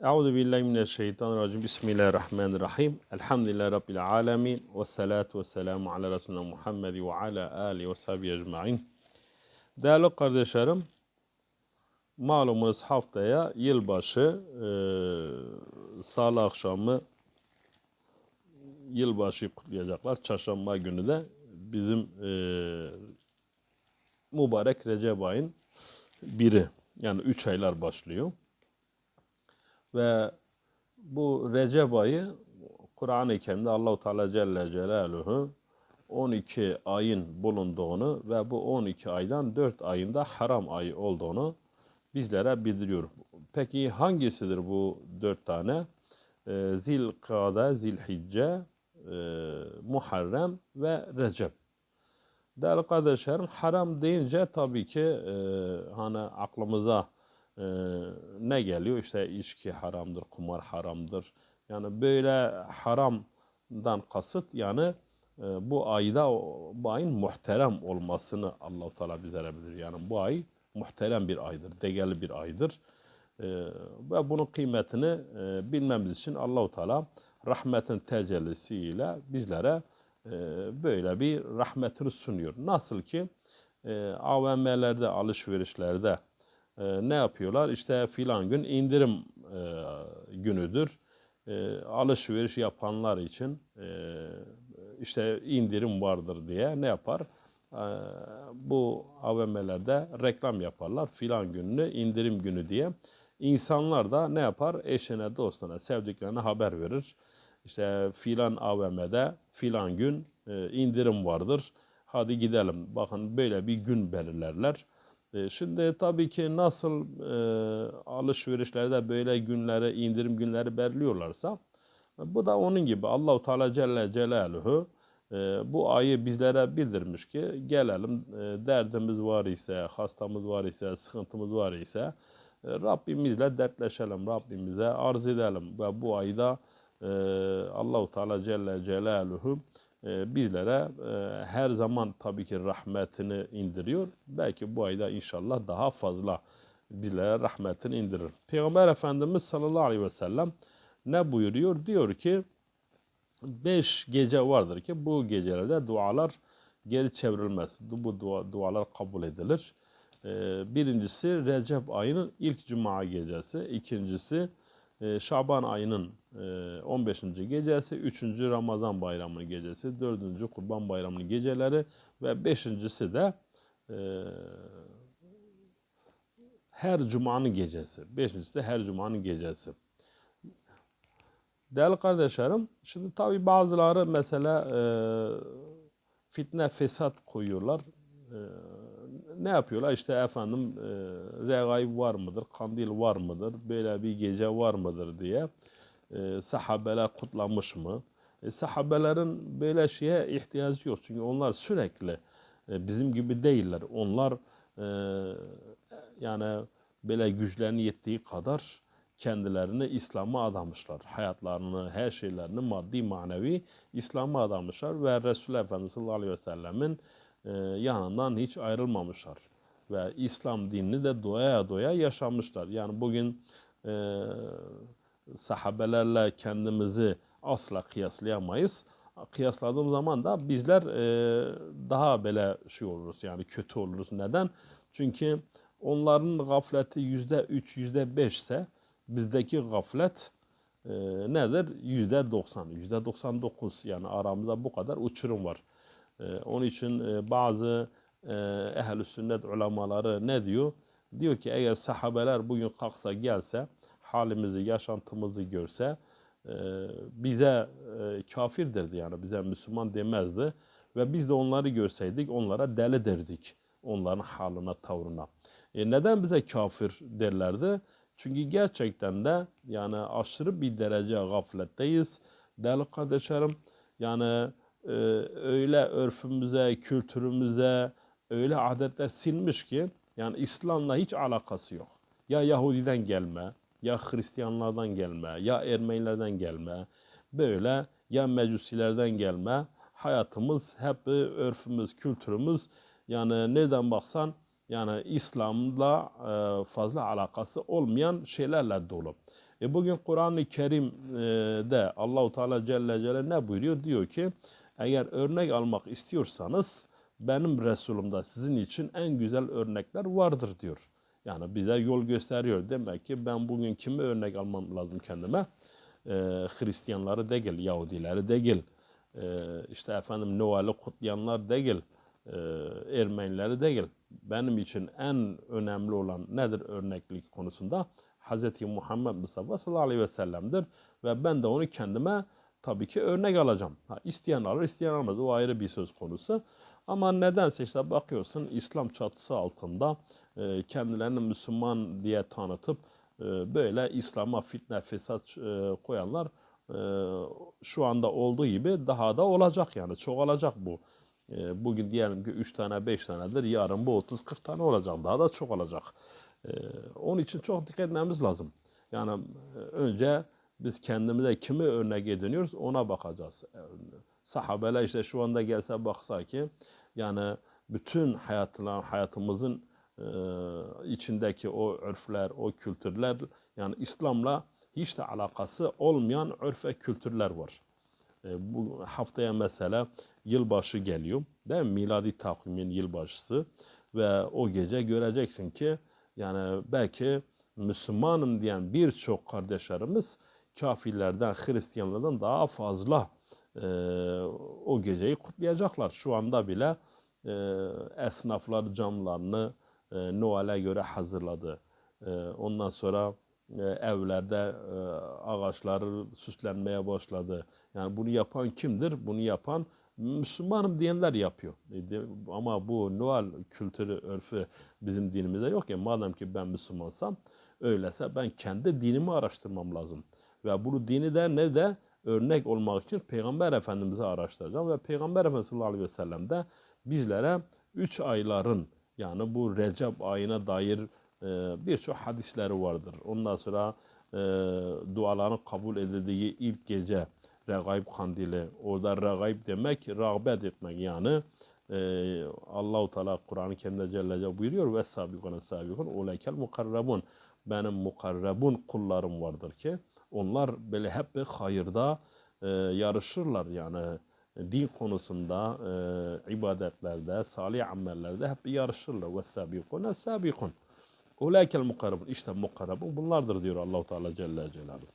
Euzu billahi mineşşeytanirracim. Bismillahirrahmanirrahim. Elhamdülillahi rabbil alamin ve salatu vesselamu ala resulina Muhammed ve ala alihi ve sahbihi ecmaîn. Değerli kardeşlerim, malumunuz haftaya yılbaşı e, salı akşamı yılbaşı kutlayacaklar. Çarşamba günü de bizim e, mübarek Recep ayın biri. Yani üç aylar başlıyor. Ve bu Recep ayı Kur'an-ı Kerim'de Allahu Teala Celle Celaluhu 12 ayın bulunduğunu ve bu 12 aydan 4 ayında haram ayı olduğunu bizlere bildiriyor. Peki hangisidir bu 4 tane? Ee, Zilkade, Zilhicce, e, Muharrem ve Recep. Değerli kardeşlerim haram deyince tabii ki e, hani aklımıza e, ne geliyor? İşte içki haramdır, kumar haramdır. Yani böyle haramdan kasıt yani e, bu ayda bu ayın muhterem olmasını Allahu Teala bizlere bilir. Yani bu ay muhterem bir aydır, değerli bir aydır. E, ve bunun kıymetini e, bilmemiz için Allahu Teala rahmetin tecellisiyle bizlere e, böyle bir rahmetini sunuyor. Nasıl ki e, AVM'lerde, alışverişlerde e, ne yapıyorlar? İşte filan gün indirim e, günüdür. E, alışveriş yapanlar için e, işte indirim vardır diye ne yapar? E, bu AVM'lerde reklam yaparlar. Filan gününü indirim günü diye. İnsanlar da ne yapar? Eşine, dostuna, sevdiklerine haber verir. İşte filan AVM'de filan gün e, indirim vardır. Hadi gidelim. Bakın böyle bir gün belirlerler. E, Şimdi tabii ki nasıl e, alışverişlerde böyle günleri, indirim günleri belirliyorlarsa bu da onun gibi. Allahu Teala Celle Celaluhu e, bu ayı bizlere bildirmiş ki gelelim e, derdimiz var ise, hastamız var ise, sıkıntımız var ise e, Rabbimizle dertleşelim, Rabbimize arz edelim. Ve bu ayda e, Allahu Teala Celle Celaluhu bizlere e, her zaman tabii ki rahmetini indiriyor. Belki bu ayda inşallah daha fazla bizlere rahmetini indirir. Peygamber Efendimiz sallallahu aleyhi ve sellem ne buyuruyor? Diyor ki beş gece vardır ki bu gecelerde dualar geri çevrilmez. Bu dua, dualar kabul edilir. E, birincisi Recep ayının ilk cuma gecesi. ikincisi Şaban ayının e, 15. gecesi, 3. Ramazan bayramının gecesi, 4. Kurban bayramının geceleri ve 5.si de e, her cumanın gecesi. 5.si de her cumanın gecesi. Değerli kardeşlerim, şimdi tabi bazıları mesela e, fitne, fesat koyuyorlar. Ne yapıyorlar? İşte efendim e, regaib var mıdır, kandil var mıdır, böyle bir gece var mıdır diye e, sahabeler kutlamış mı? E, sahabelerin böyle şeye ihtiyacı yok. Çünkü onlar sürekli e, bizim gibi değiller. Onlar e, yani böyle güçlerinin yettiği kadar kendilerini İslam'a adamışlar. Hayatlarını, her şeylerini maddi manevi İslam'a adamışlar ve Resulullah Efendimiz sallallahu aleyhi ve sellemin e, yanından hiç ayrılmamışlar. Ve İslam dinini de doya doya yaşamışlar. Yani bugün e, sahabelerle kendimizi asla kıyaslayamayız. Kıyasladığım zaman da bizler e, daha böyle şey oluruz yani kötü oluruz. Neden? Çünkü onların gafleti yüzde üç, yüzde beş ise bizdeki gaflet e, nedir? Yüzde doksan, yüzde doksan dokuz yani aramızda bu kadar uçurum var. E, onun için e, bazı e, ehl-i sünnet ulemaları ne diyor? Diyor ki eğer sahabeler bugün kalksa gelse, halimizi, yaşantımızı görse e, bize kafir derdi yani bize Müslüman demezdi. Ve biz de onları görseydik onlara deli derdik. Onların haline, tavrına. E, neden bize kafir derlerdi? Çünkü gerçekten de yani aşırı bir derece gafletteyiz. Değerli kardeşlerim yani e, öyle örfümüze, kültürümüze öyle adetler silmiş ki yani İslam'la hiç alakası yok. Ya Yahudiden gelme, ya Hristiyanlardan gelme, ya Ermenilerden gelme, böyle ya Mecusilerden gelme. Hayatımız hep örfümüz, kültürümüz yani nereden baksan yani İslam'la e, fazla alakası olmayan şeylerle dolu. E bugün Kur'an-ı Kerim'de Allahu Teala Celle Celle ne buyuruyor? Diyor ki eğer örnek almak istiyorsanız benim Resulümde sizin için en güzel örnekler vardır diyor. Yani bize yol gösteriyor. Demek ki ben bugün kimi örnek almam lazım kendime? Ee, Hristiyanları değil, Yahudileri değil, ee, işte efendim Noel'i kutlayanlar değil, e, Ermenileri değil. Benim için en önemli olan nedir örneklik konusunda? Hz. Muhammed Mustafa sallallahu aleyhi ve sellem'dir. Ve ben de onu kendime tabii ki örnek alacağım. Ha, isteyen alır, isteyen almaz. O ayrı bir söz konusu. Ama nedense işte bakıyorsun İslam çatısı altında e, kendilerini Müslüman diye tanıtıp e, böyle İslam'a fitne, fesat e, koyanlar e, şu anda olduğu gibi daha da olacak yani çoğalacak bu. E, bugün diyelim ki 3 tane 5 tanedir yarın bu 30-40 tane olacak daha da çok olacak. E, onun için çok dikkat etmemiz lazım. Yani e, önce biz kendimize kimi örnek ediniyoruz ona bakacağız. E, Sahabeler işte şu anda gelse baksa ki yani bütün hayatlar, hayatımızın e, içindeki o örfler, o kültürler yani İslam'la hiç de alakası olmayan örf ve kültürler var. E, bu haftaya mesela yılbaşı geliyor. Değil mi? Miladi takvimin yılbaşısı ve o gece göreceksin ki yani belki Müslümanım diyen birçok kardeşlerimiz kafirlerden, Hristiyanlardan daha fazla e, o geceyi kutlayacaklar. Şu anda bile e, esnaflar camlarını e, Noel'e göre hazırladı. E, ondan sonra e, evlerde e, ağaçları süslenmeye başladı. Yani bunu yapan kimdir? Bunu yapan Müslümanım diyenler yapıyor. E, Ama bu Noel kültürü, örfü bizim dinimizde yok ya. Madem ki ben Müslümansam, öyleyse ben kendi dinimi araştırmam lazım. Ve bunu dini de ne de örnek olmak için Peygamber Efendimiz'i araştıracağım. Ve Peygamber Efendimiz sallallahu aleyhi ve sellem de bizlere üç ayların yani bu Recep ayına dair e, birçok hadisleri vardır. Ondan sonra e, duaların kabul edildiği ilk gece Regaib kandili. Orada regaib demek rağbet etmek yani. E, Allahu Teala Kur'an-ı Kerim'de Celle buyuruyor ve sabikun sabikun ulaikel mukarrabun. Benim mukarrabun kullarım vardır ki onlar böyle hep bir hayırda e, yarışırlar yani din konusunda, e, ibadetlerde, salih amellerde hep yarışırlar. Ve sabikun sabikun. Ulaikel mukarrabun. İşte mukarrabun bunlardır diyor Allahu Teala Celle Celaluhu.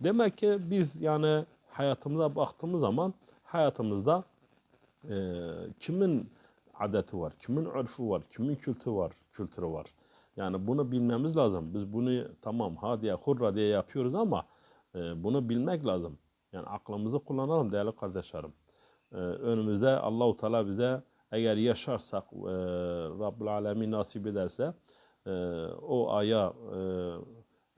Demek ki biz yani hayatımıza baktığımız zaman hayatımızda e, kimin adeti var, kimin örfü var, kimin kültürü var, kültürü var. Yani bunu bilmemiz lazım. Biz bunu tamam ha diye hurra diye yapıyoruz ama e, bunu bilmek lazım. Yani aklımızı kullanalım değerli kardeşlerim. E, önümüzde Allahu Teala bize eğer yaşarsak e, Rabbul Alemin nasip ederse e, o aya e,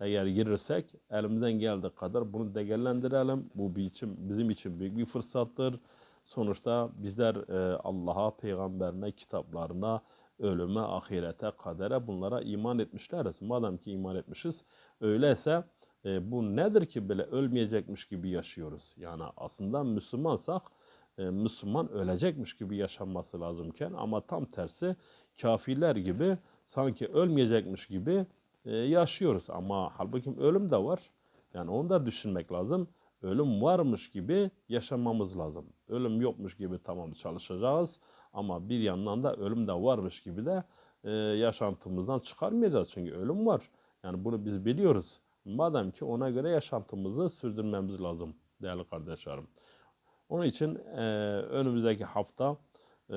eğer girirsek elimizden geldiği kadar bunu değerlendirelim. Bu bir için, bizim için büyük bir fırsattır. Sonuçta bizler e, Allah'a, peygamberine, kitaplarına, ölüme, ahirete, kadere bunlara iman etmişleriz. Madem ki iman etmişiz, öyleyse e, bu nedir ki böyle ölmeyecekmiş gibi yaşıyoruz? Yani aslında Müslümansak e, Müslüman ölecekmiş gibi yaşanması lazımken ama tam tersi kafirler gibi sanki ölmeyecekmiş gibi e, yaşıyoruz. Ama halbuki ölüm de var. Yani onu da düşünmek lazım. Ölüm varmış gibi yaşamamız lazım. Ölüm yokmuş gibi tamam çalışacağız ama bir yandan da ölüm de varmış gibi de e, yaşantımızdan çıkarmayacağız. Çünkü ölüm var. Yani bunu biz biliyoruz. Madem ki ona göre yaşantımızı sürdürmemiz lazım değerli kardeşlerim. Onun için e, önümüzdeki hafta e,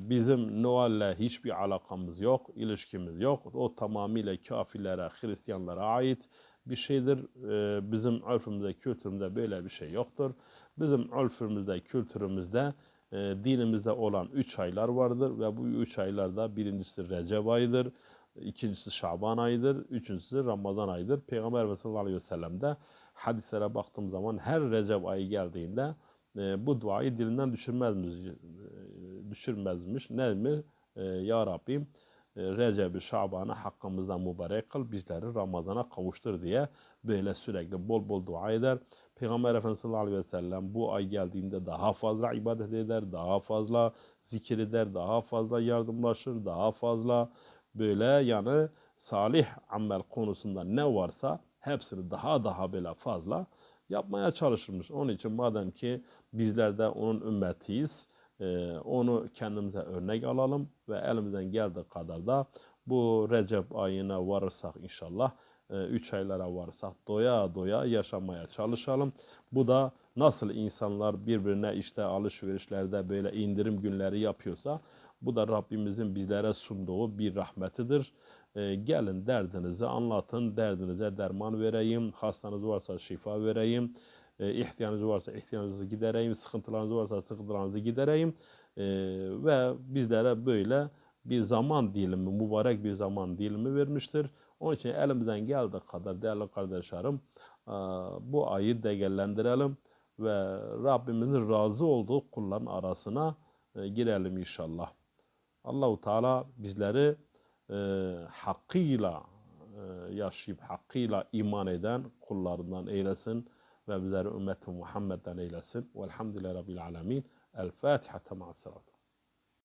bizim Noel'le hiçbir alakamız yok, ilişkimiz yok. O tamamıyla kafirlere, Hristiyanlara ait bir şeydir. E, bizim örfümüzde, kültürümüzde böyle bir şey yoktur. Bizim örfümüzde, kültürümüzde, e, dinimizde olan üç aylar vardır ve bu üç aylarda birincisi Recep ayıdır, ikincisi Şaban ayıdır, üçüncüsü Ramazan ayıdır. Peygamber Efendimiz sallallahu aleyhi ve sellem hadislere baktığım zaman her Recep ayı geldiğinde e, bu duayı dilinden düşürmezmiş, e, düşürmezmiş. Ne mi? E, ya Rabbim e, Recep'i, Şaban'ı hakkımızdan mübarek kıl, bizleri Ramazan'a kavuştur diye böyle sürekli bol bol dua eder. Peygamber Efendimiz sallallahu aleyhi ve sellem bu ay geldiğinde daha fazla ibadet eder, daha fazla zikir eder, daha fazla yardımlaşır, daha fazla böyle yani salih amel konusunda ne varsa hepsini daha daha böyle fazla yapmaya çalışırmış. Onun için madem ki bizler de onun ümmetiyiz, e, onu kendimize örnek alalım ve elimizden geldiği kadar da bu Recep ayına varırsak inşallah, e, üç aylara varırsak doya doya yaşamaya çalışalım. Bu da nasıl insanlar birbirine işte alışverişlerde böyle indirim günleri yapıyorsa bu da Rabbimizin bizlere sunduğu bir rahmetidir. E, gelin derdinizi anlatın, derdinize derman vereyim, hastanız varsa şifa vereyim, e, ihtiyacınız varsa ihtiyacınızı gidereyim, sıkıntılarınız varsa sıkıntılarınızı gidereyim E, ve bizlere böyle bir zaman dilimi, mübarek bir zaman dilimi vermiştir. Onun için elimizden geldiği kadar değerli kardeşlerim e, bu ayı değerlendirelim ve Rabbimizin razı olduğu kulların arasına e, girelim inşallah. Allahu Teala bizleri e, hakkıyla e, yaşayıp hakkıyla iman eden kullarından eylesin ve bizleri ümmeti Muhammed'den eylesin. Velhamdülillahi Rabbil Alemin. El Fatiha. Ma'as salat.